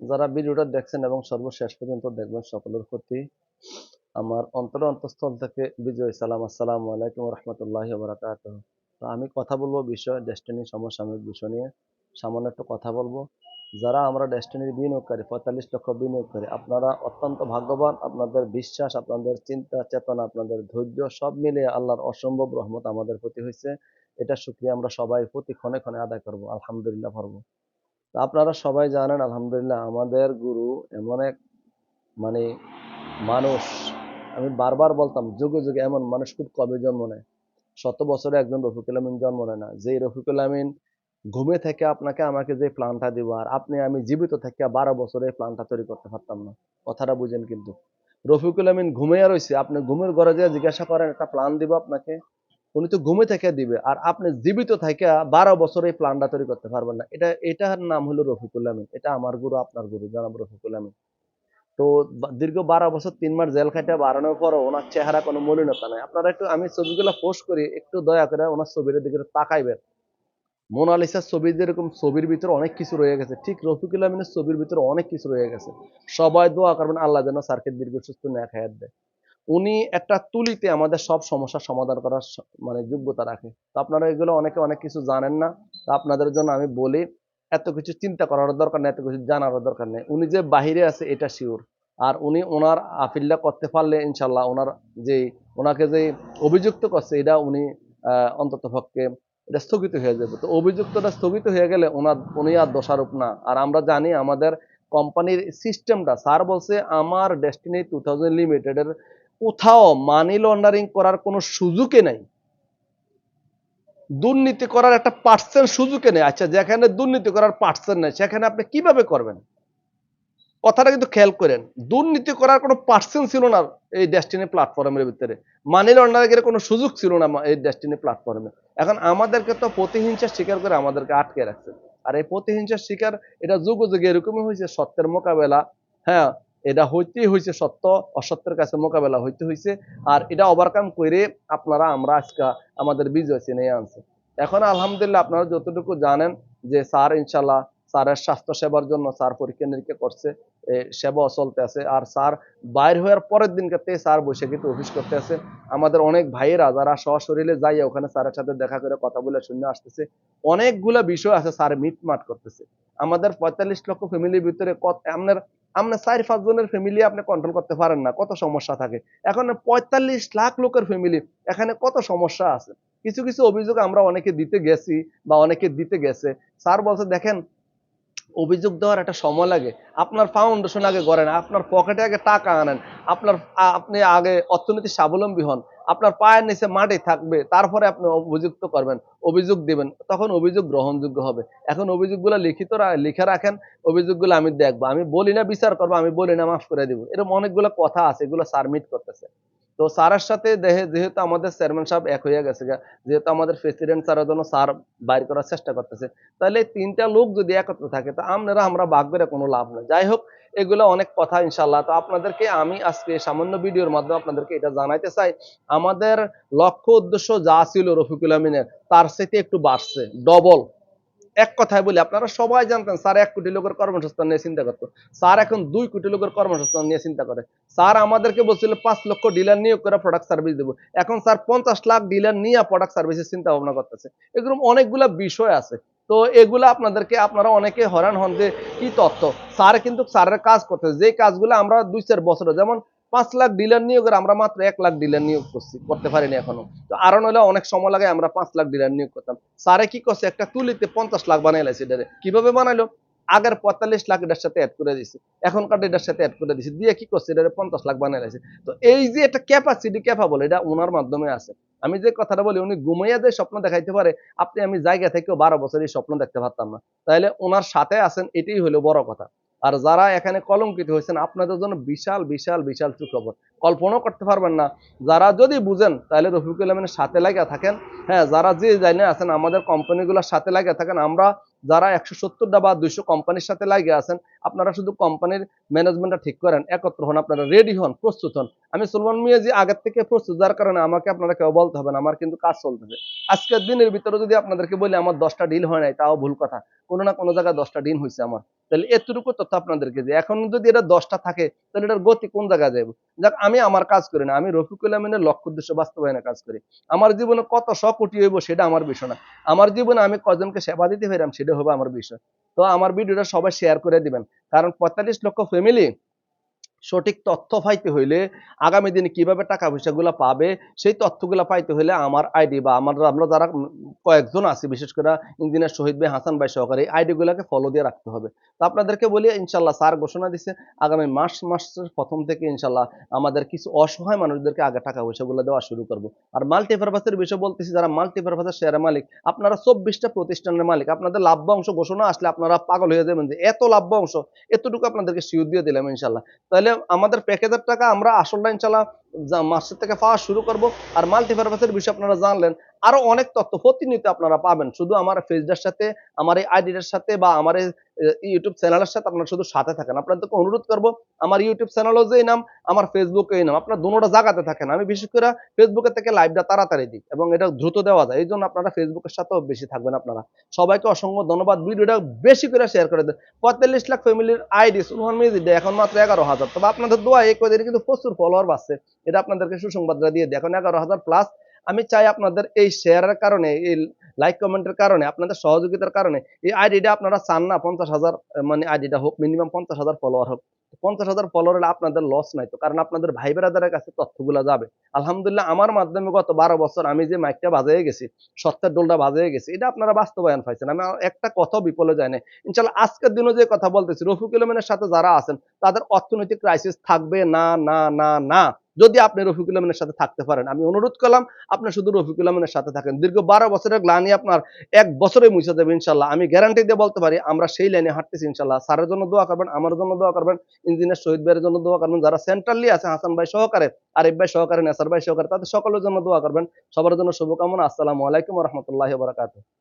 যারা ভিডিওটা দেখছেন এবং সর্বশেষ পর্যন্ত দেখবেন সকলের আমার অন্তর অন্তঃস্থল থেকে বিজয় সালাম। আলাইকুম রহমতুল্লাহ আমি কথা বলব বিষয় ডেস্টিনি সমসাময়িক বিষয় নিয়ে। সামান্য একটু কথা বলব। যারা আমরা ডেস্টিনির বিনিয়োগকারী পঁয়তাল্লিশ লক্ষ বিনিয়োগকারী আপনারা অত্যন্ত ভাগ্যবান। আপনাদের বিশ্বাস, আপনাদের চিন্তা, চেতনা, আপনাদের ধৈর্য সব মিলিয়ে আল্লাহর অসম্ভব রহমত আমাদের প্রতি হয়েছে এটা শুক্রিয়া, আমরা সবাই প্রতি ক্ষণে ক্ষণে আদায় করব, আলহামদুলিল্লাহ পারব। তা আপনারা সবাই জানেন, আলহামদুলিল্লাহ আমাদের গুরু এমন এক মানে মানুষ, আমি বারবার বলতাম, যুগে যুগে এমন মানুষ খুব কবে জন্ম নেয়? শত বছরে একজন রফিকুল আমিন জন্ম নেয় না। যেই রফিকুল আমিন ঘুমে থেকে আপনাকে আমাকে যে প্ল্যানটা দিব, আর আপনি, আমি জীবিত থেকে বারো বছরে এই প্ল্যানটা তৈরি করতে পারতাম না। কথাটা বুঝেন কিন্তু। রফিকুল আমিন ঘুমিয়ে রয়েছে, আপনি ঘুমের ঘরে যে জিজ্ঞাসা করেন, একটা প্ল্যান দিব আপনাকে? উনি তো ঘুমে থেকে দিবে, আর আপনি জীবিত থেকে বারো বছর এই প্ল্যানটা তৈরি করতে পারবেন না। এটা, এটার নাম হলো রফিকুল আমিন। এটা আমার গুরু, আপনার গুরু, জানাব রফিকুল আমিন। তো দীর্ঘ বারো বছর তিন মাস জেল খাইতে বাড়ানোর পরও ওনার চেহারা কোনো মলিনতা নাই। আপনারা একটু, আমি ছবিগুলো পোস্ট করি, একটু দয়া করে ওনার ছবির দিকে তাকাইবেন। মোনালিসার ছবি যেরকম ছবির ভিতরে অনেক কিছু রয়ে গেছে, ঠিক রফিকুল আমিনের ছবির ভিতরে অনেক কিছু রয়ে গেছে। সবাই দোয়া করবেন, আল্লাহ যেন স্যারকে দীর্ঘ সুস্থ ন্যাক হায়াত দেয়। উনি একটা তুলিতে আমাদের সব সমস্যার সমাধান করার মানে যোগ্যতা রাখে। তো আপনারা এগুলো অনেকে অনেক কিছু জানেন না। তো আপনাদের জন্য আমি বলি, এত কিছু চিন্তা করার দরকার নেই, এত কিছু জানার দরকার নেই। উনি যে বাহিরে আছে, এটা শিওর আর উনি ওনার আপিলটা করতে পারলে ইনশাল্লাহ ওনার যে ওনাকে যে অভিযুক্ত করছে, এটা উনি অন্তত পক্ষে এটা স্থগিত হয়ে যাবে। তো অভিযুক্তটা স্থগিত হয়ে গেলে ওনার, উনি আর দোষারোপ না। আর আমরা জানি আমাদের কোম্পানির সিস্টেমটা স্যার বলছে, আমার ডেস্টিনি টু থাউজেন্ড লিমিটেডের কোথাও মানি লন্ডারিং করার কোনো সুযোগই নাই। দুর্নীতি করার একটা পার্সেন্ট সুযোগই নেই। আচ্ছা যেখানে দুর্নীতি করার পার্সেন্ট নেই, সেখানে আপনি কীভাবে করবেন? কথাটা কিন্তু খেয়াল করেন। দুর্নীতি করার কোনো পার্সেন্ট ছিল না এই ডেস্টিনি প্ল্যাটফর্মের ভিতরে। মানি লন্ডারিং এর কোনো সুযোগ ছিল না এই ডেস্টিনি প্ল্যাটফর্মে এখন আমাদেরকে তো প্রতিহিংসা শিকার করে আমাদেরকে আটকে রাখছে। আর এই প্রতিহিংসার শিকার এটা যুগ যুগে এরকমই হয়েছে, সত্যের মোকাবেলা হ্যাঁ এটা হইতেই হয়েছে সত্য অসত্যের কাছে মোকাবেলা হইতে হয়েছে আর এটা ওভারকাম করে আপনারা আমরা আজকে আমাদের বিজয় চিনে আনছে। এখন আলহামদুলিল্লাহ আপনারা যতটুকু জানেন যে স্যার ইনশাল্লাহ স্যারের স্বাস্থ্য সেবার জন্য স্যার পরীক্ষা নিরীক্ষা করছে এ, সেবাও চলতে আছে। আর স্যার বাইর হওয়ার পরের দিন কাতে স্যার বসে কিন্তু অফিস করতে আছে। আমাদের অনেক ভাইয়েরা যারা সশরীরে যাইয়া ওখানে স্যারের সাথে দেখা করে কথা বলে শুনে আসতেছে অনেকগুলা বিষয় আছে স্যার মিটমাট করতেছে। আমাদের পঁয়তাল্লিশ লক্ষ ফ্যামিলির ভিতরে কত আপনার আপনার চার, পাঁচ জনের ফ্যামিলি আপনি কন্ট্রোল করতে পারেন না, কত সমস্যা থাকে। এখন পঁয়তাল্লিশ লাখ লোকের ফ্যামিলি এখানে কত সমস্যা আছে? কিছু কিছু অভিযোগ আমরা অনেকে দিতে গেছি বা অনেকে দিতে গেছে। স্যার বলছে, দেখেন অভিযোগ দেওয়ার একটা সময় লাগে। আপনার ফাউন্ডেশন আগে করেন আপনার পকেটে আগে টাকা আনেন, আপনার আপনি আগে অর্থনীতি স্বাবলম্বী হন, আপনার পায়ের নিচে মাটি থাকবে, তারপরে আপনি অভিযুক্ত করবেন, অভিযোগ দিবেন, তখন অভিযোগ গ্রহণযোগ্য হবে। এখন অভিযোগগুলো লিখিত লিখে রাখেন, অভিযোগগুলো আমি দেখব। আমি বলি না বিচার করব, আমি বলি না মাফ করে দিব। এরকম অনেকগুলো কথা আছে, এগুলো সাবমিট করতেছে। তো স্যারের সাথে যেহেতু আমাদের চেয়ারম্যান সাহেব এক হয়ে গেছে যেহেতু আমাদের প্রেসিডেন্ট স্যারের জন্য স্যার বাইর করার চেষ্টা করতেছে, তাহলে তিনটা লোক যদি একত্র থাকে, তো আপনারা আমরা ভাগ করে কোনো লাভ নেই। যাই হোক, এগুলো অনেক কথা ইনশাল্লাহ তো আপনাদেরকে আমি আজকে সামান্য ভিডিওর মাধ্যমে আপনাদেরকে এটা জানাইতে চাই, আমাদের লক্ষ্য উদ্দেশ্য যা ছিল রফিকুল আমিনের, তার সাথে একটু বাড়ছে ডবল এক কথায় বলি, আপনারা সবাই জানতেন স্যার এক কোটি লোকের কর্মসংস্থান নিয়ে চিন্তা করতো। স্যার এখন দুই কোটি লোকের কর্মসংস্থান নিয়ে চিন্তা করে। স্যার আমাদেরকে বলছিল, পাঁচ লক্ষ ডিলার নিয়োগ করে প্রোডাক্ট সার্ভিস দেবো। এখন স্যার পঞ্চাশ লাখ ডিলার নিয়ে প্রোডাক্ট সার্ভিসের চিন্তা ভাবনা করতেছে। এগুলো অনেকগুলা বিষয় আছে। তো এগুলো আপনাদেরকে, আপনারা অনেকে হরান হন যে কি তথ্য। স্যার কিন্তু স্যারের কাজ করতেছে। যে কাজগুলো আমরা দুই চার বছরে, যেমন পাঁচ লাখ ডিলার নিয়োগের আমরা মাত্র এক লাখ ডিলার নিয়োগ করছি, করতে পারিনি এখনও। তো আরও নইলে অনেক সময় লাগে আমরা পাঁচ লাখ ডিলার নিয়োগ করতাম। স্যারে কি করছে? একটা তুলিতে পঞ্চাশ লাখ বানাই লাইছে এটারে কীভাবে বানাইলো? আগের পঁয়তাল্লিশ লাখ এটার সাথে অ্যাড করে দিছে। এখনকার এটার সাথে অ্যাড করে দিছে। দিয়ে কি করছে? এটারে পঞ্চাশ লাখ বানাই লাইছে। তো এই যে একটা ক্যাপাসিটি ক্যাপাবল এটা ওনার মাধ্যমে আছে। আমি যে কথাটা বলি, উনি ঘুমাইয়া যে স্বপ্ন দেখাইতে পারে, আপনি আমি জায়গা থেকেও বারো বছর এই স্বপ্ন দেখতে পারতাম না। তাইলে ওনার সাথে আছেন, এটাই হলো বড় কথা। আর যারা এখানে কলঙ্কিত হয়েছেন, আপনাদের জন্য বিশাল বিশাল বিশাল সুখবর। কল্পনাও করতে পারবেন না। যারা যদি বুঝেন, তাহলে রফিকুল আলমিনের সাথে লাগিয়ে থাকেন। হ্যাঁ যারা যে জানে আছেন, আমাদের কোম্পানিগুলোর সাথে লাগিয়ে থাকেন। আমরা যারা একশো সত্তরটা বা দুইশো কোম্পানির সাথে লাগিয়ে আছেন, আপনারা শুধু কোম্পানির ম্যানেজমেন্টটা ঠিক করেন, একত্র হন, আপনারা রেডি হন, প্রস্তুত হন। আমি সুলমান মিয়াজি আগের থেকে প্রস্তুত, যার কারণে আমাকে আপনারা কেউ বলতে হবে না, আমার কিন্তু কাজ চলতে হবে। আজকের দিনের ভিতরে যদি আপনাদেরকে বলি, আমার দশটা ডিল হয় নাই, তাও ভুল কথা। কোনো না কোনো জায়গায় দশটা ডিল হয়েছে আমার। তাহলে এতটুকু তথ্য আপনাদেরকে যে এখন যদি এটা দশটা থাকে, তাহলে এটার গতি কোন জায়গায় যাবে যাক, আমি আমার কাজ করি না, আমি রফিকুল আমিনের লক্ষ্য উদ্দেশ্য বাস্তবায়নে কাজ করি। আমার জীবনে কত শ কোটি হইব সেটা আমার বিষয় না। আমার জীবনে আমি কজনকে সেবা দিতে পারলাম সেটা হবে আমার বিষয়। তো আমার ভিডিওটা সবাই শেয়ার করে দিবেন। কারণ পঁয়তাল্লিশ লক্ষ ফ্যামিলি সঠিক তথ্য পাইতে হইলে আগামী দিনে কীভাবে টাকা পয়সাগুলো পাবে, সেই তথ্যগুলো পাইতে হলে আমার আইডি বা আমার আমরা যারা কয়েকজন আছি, বিশেষ করে ইঞ্জিনিয়ার শহীদ ভাই, হাসান ভাই সহকারে, এই আইডিগুলোকে ফলো দিয়ে রাখতে হবে। তো আপনাদেরকে বলি ইনশাল্লাহ স্যার ঘোষণা দিছে, আগামী মাস মাসের প্রথম থেকে ইনশাল্লাহ আমাদের কিছু অসহায় মানুষদেরকে আগে টাকা পয়সাগুলো দেওয়া শুরু করব। আর মাল্টিপারপাসের বিষয় বলতেছি, যারা মাল্টিপারপাসের শেয়ারের মালিক, আপনারা চব্বিশটা প্রতিষ্ঠানের মালিক, আপনাদের লাভ্য অংশ ঘোষণা আসলে আপনারা পাগল হয়ে যাবেন যে, এত লাভ্য অংশ, এতটুকু আপনাদেরকে শিওর দিয়ে দিলাম ইনশাল্লাহ তাহলে আমাদের প্যাকেজের টাকা আমরা আসল লাইন যা- মাসের থেকে পাওয়া শুরু করব আর মাল্টিপারপাসের বিষয়ে আপনারা জানলেন, আরও অনেক তথ্য প্রতিনিয়ত আপনারা পাবেন। শুধু আমার ফেসটার সাথে, আমার এই আইডিটার সাথে বা আমার এই ইউটিউব চ্যানেলের সাথে আপনারা শুধু সাথে থাকেন। আপনাদেরকে অনুরোধ করব, আমার ইউটিউব চ্যানেলও যে নাম, আমার ফেসবুকে এই নাম। আপনারা দুটোটা জায়গাতে থাকেন। আমি বিশেষ করে ফেসবুকের থেকে লাইভটা তাড়াতাড়ি দিই এবং এটা দ্রুত দেওয়া যায়। এই জন্য আপনারা ফেসবুকের সাথেও বেশি থাকবেন আপনারা। সবাইকে অসংখ্য ধন্যবাদ। ভিডিওটা বেশি করে শেয়ার করে দেন। পঁয়তাল্লিশ লাখ ফ্যামিলির আইডি সুলমান মিউজিক এখন মাত্র এগারো হাজার। তবে আপনাদের দোয়া এই কদিনে কিন্তু প্রচুর ফলোয়ার বাড়ছে। এটা আপনাদেরকে সুসংবাদটা দিয়ে দিই এখন এগারো হাজার প্লাস আমি চাই আপনাদের এই শেয়ারের কারণে, এই লাইক কমেন্টের কারণে, আপনাদের সহযোগিতার কারণে, এই আইডিটা আপনারা চান না, পঞ্চাশ হাজার মানে আইডিটা হোক মিনিমাম পঞ্চাশ হাজার ফলোয়ার হোক। পঞ্চাশ হাজার ফলোয়ার হলে আপনাদের লস নাই তো, কারণ আপনাদের ভাই বেড়াদারের কাছে তথ্যগুলো যাবে। আলহামদুলিল্লাহ, আমার মাধ্যমে গত বারো বছর আমি যে মাইকটা বাজিয়ে গেছি, সত্যের ডোলটা বাজিয়ে গেছি, এটা আপনারা বাস্তবায়ন পাইছেন। আমি একটা কথাও বিপলে যায় না ইনশাল্লাহ আজকের দিনও যে কথা বলতেছি, রফিকুল আলমের সাথে যারা আছেন, তাদের অর্থনৈতিক ক্রাইসিস থাকবে না না না না। যদি আপনি রফিকুল আলমের সাথে থাকতে পারেন, আমি অনুরোধ করলাম, আপনি শুধু রফিকুল আলমের সাথে থাকেন। দীর্ঘ বারো বছরের গ্লানি আপনার এক বছরে মুছে দেবে ইনশাল্লাহ আমি গ্যারান্টি দিয়ে বলতে পারি, আমরা সেই লাইনে হাঁটতেছি ইনশাল্লাহ স্যারের জন্য দোয়া করবেন আমার জন্য দোয়া করবেন, ইঞ্জিনিয়ার শহীদ ভাইয়ের জন্য দোয়া করবেন, যারা সেন্ট্রালি আছে, হাসান ভাই সহকারে, আরিফ ভাই সহকারে, নেসার ভাই সহকারে, তাদের সকলের জন্য দোয়া করবেন। সবার জন্য শুভকামনা। আসসালামু আলাইকুম রহমতুল্লাহ বারাকাতুহ।